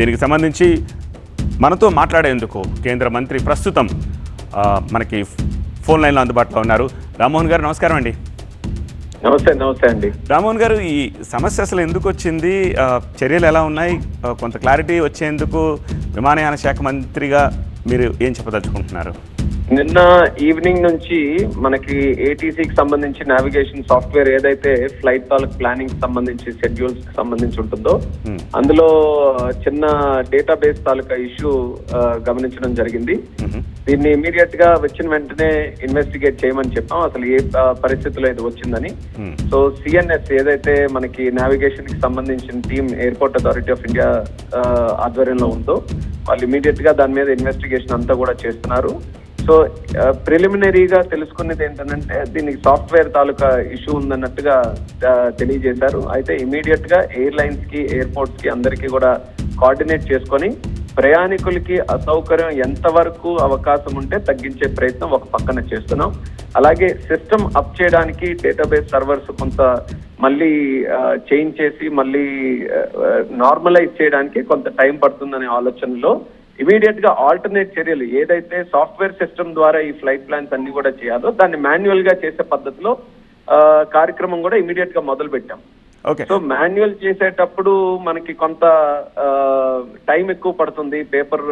దీనికి సంబంధించి మనతో మాట్లాడేందుకు కేంద్ర మంత్రి ప్రస్తుతం మనకి ఫోన్ లైన్లో అందుబాటులో ఉన్నారు. రామ్మోహన్ గారు నమస్కారం అండి. నమస్తే నమస్తే అండి. రామ్మోహన్ గారు ఈ సమస్య అసలు ఎందుకు వచ్చింది? చర్యలు ఎలా ఉన్నాయి? కొంత క్లారిటీ వచ్చేందుకు విమానయాన శాఖ మంత్రిగా మీరు ఏం చెప్పదలుచుకుంటున్నారు? నిన్న ఈవినింగ్ నుంచి మనకి ఏటీసీకి సంబంధించి నావిగేషన్ సాఫ్ట్వేర్ ఏదైతే ఫ్లైట్ తాలూకు ప్లానింగ్ సంబంధించి షెడ్యూల్స్కి సంబంధించి ఉంటుందో Hmm. అందులో చిన్న డేటాబేస్ తాలూకా ఇష్యూ గమనించడం జరిగింది మ్మ్. దీన్ని ఇమీడియట్గా వచ్చిన వెంటనే ఇన్వెస్టిగేట్ చేయమని చెప్పాం అసలు ఏ పరిస్థితిలో ఇది వచ్చిందని మ్మ్. సో సిఎన్ఎస్ ఏదైతే మనకి నావిగేషన్కి సంబంధించిన team airport authority of India ఆధ్వర్యంలో ఉందో వాళ్ళు ఇమీడియట్గా దాని మీద ఇన్వెస్టిగేషన్ అంతా కూడా చేస్తున్నారు సో ప్రిలిమినరీగా తెలుసుకున్నది ఏంటంటే దీనికి సాఫ్ట్వేర్ తాలూకా ఇష్యూ ఉందన్నట్టుగా తెలియజేశారు. అయితే ఇమీడియట్గా ఎయిర్లైన్స్కి ఎయిర్పోర్ట్స్కి అందరికీ కూడా కోఆర్డినేట్ చేసుకొని ప్రయాణికులకి అసౌకర్యం ఎంతవరకు అవకాశం ఉంటే తగ్గించే ప్రయత్నం ఒక పక్కన చేస్తున్నాం. అలాగే సిస్టమ్ అప్ చేయడానికి డేటాబేస్ సర్వర్స్ కొంత మళ్ళీ చేంజ్ చేసి మళ్ళీ నార్మలైజ్ చేయడానికి కొంత టైం పడుతుందనే ఆలోచనలో ఇమీడియట్గా ఆల్టర్నేట్ చర్యలు ఏదైతే సాఫ్ట్వేర్ సిస్టమ్ ద్వారా ఈ ఫ్లైట్ ప్లాన్స్ అన్ని కూడా చేయాలో దాన్ని మాన్యువల్గా చేసే పద్ధతిలో కార్యక్రమం కూడా ఇమీడియట్గా మొదలు పెట్టాం ఓకే సో మాన్యువల్ చేసేటప్పుడు మనకి కొంత టైం ఎక్కువ పడుతుంది పేపర్.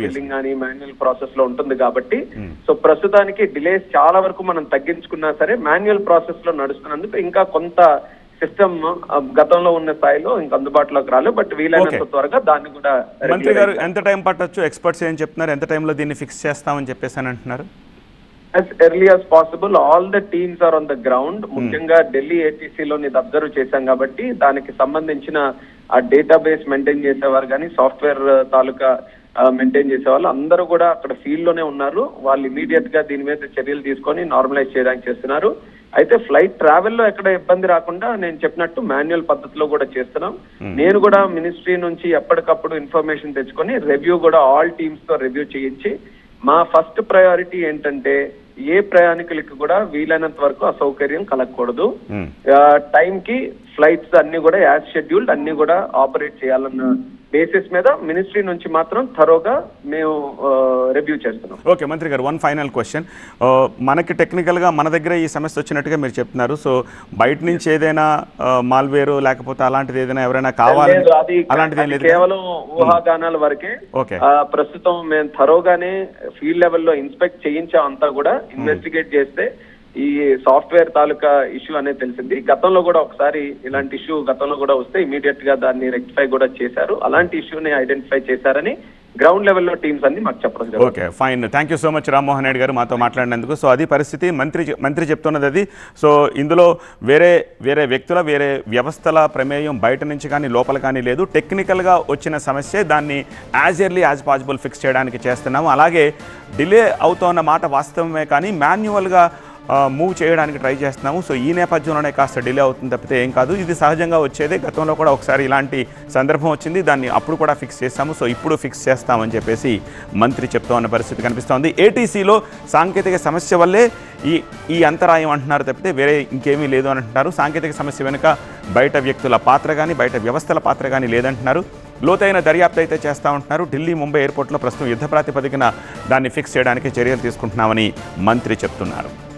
ఫిల్లింగ్ కానీ మాన్యువల్ ప్రాసెస్లో ఉంటుంది కాబట్టి Hmm. సో ప్రస్తుతానికి డిలేస్ చాలా వరకు మనం తగ్గించుకున్నా సరే మాన్యువల్ ప్రాసెస్లో నడుస్తున్నందుకు ఇంకా కొంత సిస్టమ్ గతంలో ఉన్న స్థాయిలో ఇంకా అందుబాటులోకి రాలేదు బట్ వీలైనంత. త్వరగా దాన్ని కూడా మంత్రి గారు ఎంత టైం పట్టొచ్చు? ఎక్స్పర్ట్స్ ఏం చెప్తున్నారు? ఎంత టైంలో దీన్ని ఫిక్స్ చేస్తామని చెప్పేసి అని అంటున్నారు? As early as possible. All the teams are on the ground ముఖ్యంగా ఢిల్లీ ఏటీసీ లో ఇది అబ్జర్వ్ చేశాం కాబట్టి దానికి సంబంధించిన ఆ డేటాబేస్ మెయింటైన్ చేసేవారు కానీ సాఫ్ట్వేర్ తాలూకా మెయింటైన్ చేసే వాళ్ళు అందరూ కూడా అక్కడ ఫీల్డ్లోనే ఉన్నారు. వాళ్ళు ఇమీడియట్గా దీని మీద చర్యలు తీసుకొని నార్మలైజ్ చేయడానికి చేస్తున్నారు. అయితే ఫ్లైట్ ట్రావెల్లో ఎక్కడ ఇబ్బంది రాకుండా నేను చెప్పినట్టు మాన్యువల్ పద్ధతిలో కూడా చేస్తున్నాం. నేను కూడా మినిస్ట్రీ నుంచి ఎప్పటికప్పుడు ఇన్ఫర్మేషన్ తెచ్చుకొని రివ్యూ కూడా ఆల్ టీమ్స్తో రివ్యూ చేయించి మా ఫస్ట్ ప్రయారిటీ ఏంటంటే ఏ ప్రయాణికులకి కూడా వీలైనంత వరకు అసౌకర్యం కలగకూడదు. టైం కి ఫ్లైట్స్ అన్ని కూడా యాజ్ షెడ్యూల్డ్ అన్ని కూడా ఆపరేట్ చేయాలన్న బేసిస్ మీద మినిస్ట్రీ నుంచి మాత్రం థరోగా మేము రివ్యూ చేస్తున్నాం. ఓకే మంత్రి గారు వన్ ఫైనల్ క్వశ్చన్ మనకి టెక్నికల్గా మన దగ్గర ఈ సమస్య వచ్చినట్టుగా మీరు చెప్తున్నారు. సో బయట నుంచి ఏదైనా మాల్వేర్ లేకపోతే అలాంటిది ఏదైనా ఎవరైనా కావాలి? అలాంటిది కేవలం ఊహాగానాల వరకే. ప్రస్తుతం మేము థరోగానే ఫీల్డ్ లెవెల్లో ఇన్స్పెక్ట్ చేయించాం అంతా కూడా ఇన్వెస్టిగేట్ చేస్తే ఈ సాఫ్ట్వేర్ తాలూకా ఇష్యూ అనేది తెలిసింది. గతంలో కూడా ఒకసారి ఇలాంటి ఇష్యూ గతంలో కూడా వస్తే ఇమీడియట్గా దాన్ని రెక్టిఫై కూడా చేశారు. అలాంటి ఇష్యూని ఐడెంటిఫై చేశారని గ్రౌండ్ లెవెల్లో టీమ్స్ అన్ని మాకు చెప్పడం okay fine thank you so much Rammohan Reddy గారు మాతో మాట్లాడినందుకు. సో అది పరిస్థితి మంత్రి మంత్రి చెప్తున్నది అది. సో ఇందులో వేరే వేరే వ్యక్తుల వేరే వ్యవస్థల ప్రమేయం బయట నుంచి కానీ లోపల కానీ లేదు. టెక్నికల్గా వచ్చిన సమస్య దాన్ని as early as possible fix చేయడానికి చేస్తున్నాము. అలాగే డిలే అవుతోన్న మాట వాస్తవమే కానీ మాన్యువల్గా మూవ్ చేయడానికి ట్రై చేస్తున్నాము. సో ఈ నేపథ్యంలోనే కాస్త డిలే అవుతుంది తప్పితే ఏం కాదు. ఇది సహజంగా వచ్చేదే. గతంలో కూడా ఒకసారి ఇలాంటి సందర్భం వచ్చింది. దాన్ని అప్పుడు కూడా ఫిక్స్ చేస్తాము. సో ఇప్పుడు ఫిక్స్ చేస్తామని చెప్పేసి మంత్రి చెప్తా ఉన్న పరిస్థితి కనిపిస్తోంది. ఏటీసీలో సాంకేతిక సమస్య వల్లే ఈ ఈ అంతరాయం అంటున్నారు తప్పితే వేరే ఇంకేమీ లేదు అని అంటున్నారు. సాంకేతిక సమస్య వెనుక బయట వ్యక్తుల పాత్ర కానీ బయట వ్యవస్థల పాత్ర కానీ లేదంటున్నారు. లోతైన దర్యాప్తు అయితే చేస్తూ ఉంటున్నారు. ఢిల్లీ ముంబై ఎయిర్పోర్ట్లో ప్రస్తుతం యుద్ధ ప్రాతిపదికన దాన్ని ఫిక్స్ చేయడానికి చర్యలు తీసుకుంటున్నామని మంత్రి చెప్తున్నారు.